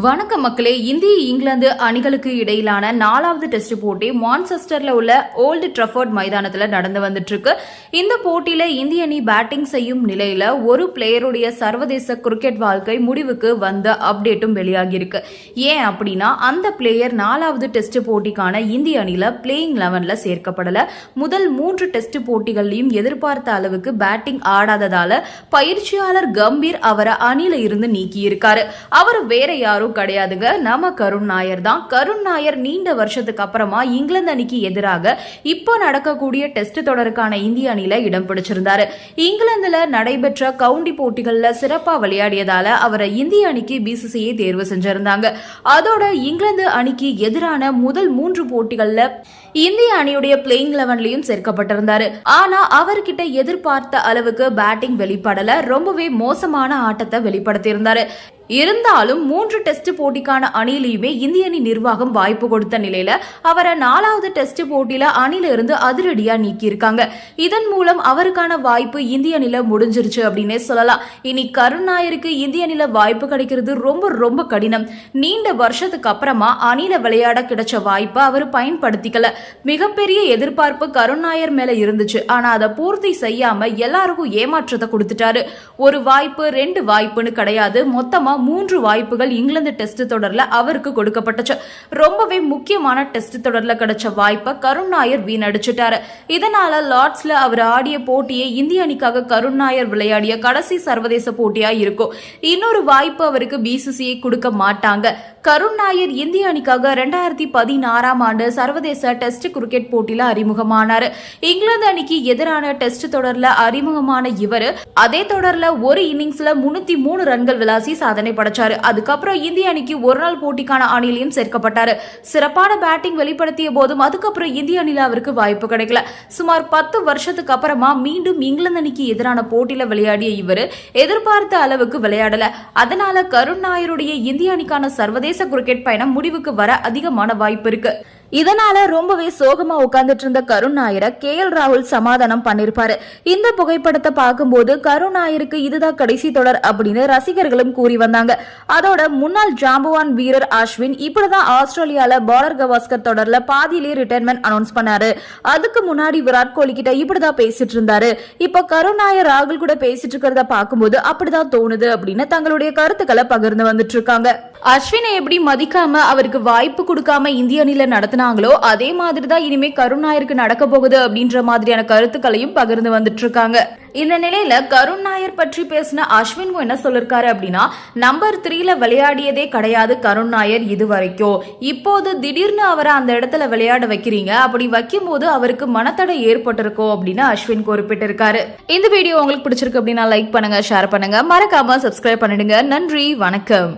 வணக்கம் மக்களே இந்திய இங்கிலாந்து அணிகளுக்கு இடையிலான நாலாவது டெஸ்ட் போட்டி மான்செஸ்டர்ல உள்ள ஓல்டு ட்ரஃபர்ட் மைதானத்துல நடந்து வந்துட்டு இருக்கு இந்த போட்டியில இந்திய அணி பேட்டிங் செய்யும் நிலையில ஒரு பிளேயருடைய சர்வதேச கிரிக்கெட் வாழ்க்கை முடிவுக்கு வந்த அப்டேட்டும் வெளியாகியிருக்கு. ஏன் அப்படின்னா அந்த பிளேயர் நாலாவது டெஸ்ட் போட்டிக்கான இந்திய அணியில பிளேயிங் லெவன்ல சேர்க்கப்படல. முதல் மூன்று டெஸ்ட் போட்டிகள்லையும் எதிர்பார்த்த அளவுக்கு பேட்டிங் ஆடாததால பயிற்சியாளர் கம்பீர் அவரை அணியில இருந்து நீக்கியிருக்காரு. அவர் வேற யாரும் கிடையாதுங்க. நம்ம கருண் நாயர் தான். கருண் நாயர் நீண்ட வருஷத்துக்கு அப்புறமா இங்கிலாந்து அணிக்கு எதிராக இப்போ நடக்கக்கூடிய டெஸ்ட் தொடருக்கான இந்திய அணியில இடம் பிடிச்சிருந்தாரு. இங்கிலாந்துல நடைபெற்ற கவுண்டி போட்டிகள்ல சிறப்பா விளையாடியதால அவரை இந்திய அணிக்கு பிசிசிஐ தேர்வு செஞ்சிருந்தாங்க. அதோட இங்கிலாந்து அணிக்கு எதிரான முதல் மூன்று போட்டிகள்ல இந்திய அணியுடைய பிளேயிங் லெவன்லயும் சேர்க்கப்பட்டிருந்தாரு. ஆனா அவர்கிட்ட எதிர்பார்த்த அளவுக்கு பேட்டிங் வெளிப்படல. ரொம்பவே மோசமான ஆட்டத்தை வெளிப்படுத்தியிருந்தாரு. இருந்தாலும் மூன்று டெஸ்ட் போட்டிக்கான அணியிலையுமே இந்திய அணி நிர்வாகம் வாய்ப்பு கொடுத்த நிலையில அவரை நாலாவது டெஸ்ட் போட்டியில அணில இருந்து அதிரடியா நீக்கியிருக்காங்க. இதன் மூலம் அவருக்கான வாய்ப்பு இந்திய அணில முடிஞ்சிருச்சு அப்படின்னே சொல்லலாம். இனி கருண் நாயருக்கு இந்திய அணில வாய்ப்பு கிடைக்கிறது ரொம்ப ரொம்ப கடினம். நீண்ட வருஷத்துக்கு அப்புறமா அணில விளையாட கிடைச்ச வாய்ப்பை அவர் பயன்படுத்திக்கல. மிகப்பெரிய எதிர்பார்ப்பு கருண் நாயர் மேல இருந்துச்சு. ஆனா அதை பூர்த்தி செய்யாம எல்லாருக்கும் ஏமாற்றத்தை கொடுத்துட்டாரு. ஒரு வாய்ப்பு ரெண்டு வாய்ப்புன்னு கிடையாது. மொத்தமா மூன்று வாய்ப்புகள் இங்கிலாந்து டெஸ்ட் தொடர்ல அவருக்கு கொடுக்கப்பட்டுச்சு. ரொம்பவே முக்கியமான டெஸ்ட் தொடரில் கிடைச்ச வாய்ப்பை கருண் நாயர் வீணடிச்சிட்டாரு. இதனால லார்ட்ஸ்ல அவர் ஆடிய போட்டியே இந்திய அணிக்காக கருண் நாயர் விளையாடிய கடைசி சர்வதேச போட்டியா இருக்கும். இன்னொரு வாய்ப்பு அவருக்கு பிசிசிஐ கொடுக்க மாட்டாங்க. கருண் நாயர் இந்திய அணிக்காக ரெண்டாயிரத்தி பதினாறாம் ஆண்டு சர்வதேச டெஸ்ட் கிரிக்கெட் போட்டியில அறிமுகமானாரு. இங்கிலாந்து அணிக்கு எதிரான டெஸ்ட் தொடர்ல அறிமுகமான இவர் அதே தொடர்ல ஒரு இன்னிங்ஸ்ல முன்னூத்தி மூணு ரன்கள் விளாசி சாதனை படைச்சாரு. அதுக்கப்புறம் இந்திய அணிக்கு ஒரு நாள் போட்டிக்கான அணியிலையும் சேர்க்கப்பட்டாரு. சிறப்பான பேட்டிங் வெளிப்படுத்திய போதும் அதுக்கப்புறம் இந்திய அணியில் அவருக்கு வாய்ப்பு கிடைக்கல. சுமார் பத்து வருஷத்துக்கு அப்புறமா மீண்டும் இங்கிலாந்து அணிக்கு எதிரான போட்டியில விளையாடிய இவர் எதிர்பார்த்த அளவுக்கு விளையாடல. அதனால கருண் நாயருடைய இந்திய அணிக்கான சர்வதேச கிரிக்கெட் பயணம் முடிவுக்கு வர அதிகமான வாய்ப்பு இருக்கு. இதனால ரொம்பவே சோகமா உட்கார்ந்துட்டு இருந்த கருண் நாயரை கே எல் ராகுல் சமாதானம் பண்ணிருப்பாரு. இந்த புகைப்படத்தை பார்க்கும்போது கருண் நாயருக்கு இதுதான் கடைசி தொடர் அப்படின்னு ரசிகர்களும் கூறி வந்தாங்க. அதோட முன்னாள் ஜாம்புவான் வீரர் அஸ்வின் இப்படிதான் ஆஸ்திரேலியால பாலர் கவாஸ்கர் தொடர்ல பாதியிலே ரிட்டைர்மெண்ட் அனௌன்ஸ் பண்ணாரு. அதுக்கு முன்னாடி விராட் கோலி கிட்ட இப்படிதான் பேசிட்டு இருந்தாரு இப்ப கருண் நாயர் ராகுல் கூட பேசிட்டு இருக்கிறத பார்க்கும்போது அப்படிதான் தோணுது அப்படின்னு தங்களுடைய கருத்துக்களை பகிர்ந்து வந்துட்டு இருக்காங்க அஸ்வினை எப்படி மதிக்காம அவருக்கு வாய்ப்பு கொடுக்காம இந்திய அணியில நடத்தினாங்களோ அதே மாதிரி தான் இனிமே கருண் நாயருக்கு நடக்க போகுது அப்படின்ற மாதிரியான கருத்துக்களையும் பகிர்ந்து வந்துட்டு இருக்காங்க. இந்த நிலையில கருண் நாயர் பற்றி பேசின அஸ்வின் என்ன சொல்லிருக்காரு அப்படின்னா நம்பர் த்ரீல விளையாடியதே கிடையாது கருண் நாயர் இது வரைக்கும் இப்போது திடீர்னு அவரை அந்த இடத்துல விளையாட வைக்கிறீங்க அப்படி வைக்கும் போது அவருக்கு மனத்தடை ஏற்பட்டிருக்கும் அப்படின்னு அஸ்வின் குறிப்பிட்டிருக்காரு. இந்த வீடியோ உங்களுக்கு பிடிச்சிருக்கு அப்படின்னா லைக் பண்ணுங்க ஷேர் பண்ணுங்க. மறக்காம சப்ஸ்கிரைப் பண்ணிடுங்க. நன்றி வணக்கம்.